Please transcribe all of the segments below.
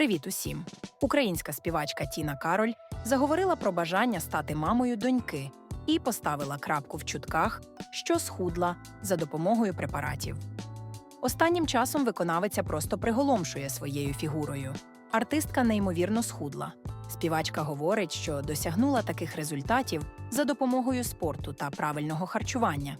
Привіт усім! Українська співачка Тіна Кароль заговорила про бажання стати мамою доньки і поставила крапку в чутках, що схудла за допомогою препаратів. Останнім часом виконавиця просто приголомшує своєю фігурою. Артистка неймовірно схудла. Співачка говорить, що досягнула таких результатів за допомогою спорту та правильного харчування.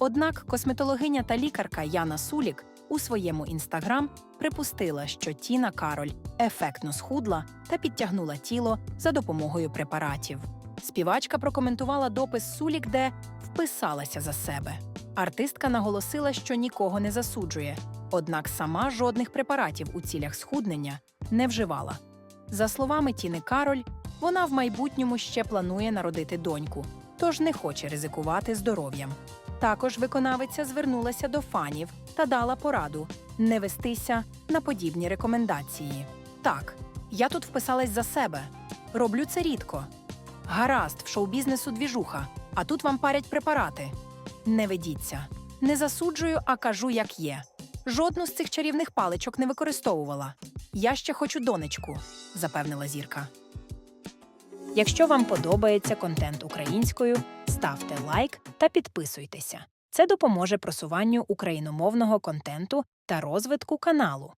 Однак косметологиня та лікарка Яна Сулік у своєму інстаграм припустила, що Тіна Кароль ефектно схудла та підтягнула тіло за допомогою препаратів. Співачка прокоментувала допис Сулік, де вписалася за себе. Артистка наголосила, що нікого не засуджує, однак сама жодних препаратів у цілях схуднення не вживала. За словами Тіни Кароль, вона в майбутньому ще планує народити доньку, тож не хоче ризикувати здоров'ям. Також виконавиця звернулася до фанів та дала пораду не вестися на подібні рекомендації. Так, я тут вписалась за себе. Роблю це рідко. Гаразд, в шоу-бізнесу двіжуха, а тут вам парять препарати. Не ведіться. Не засуджую, а кажу, як є. Жодну з цих чарівних паличок не використовувала. Я ще хочу донечку, запевнила зірка. Якщо вам подобається контент українською, ставте лайк та підписуйтеся. Це допоможе просуванню україномовного контенту та розвитку каналу.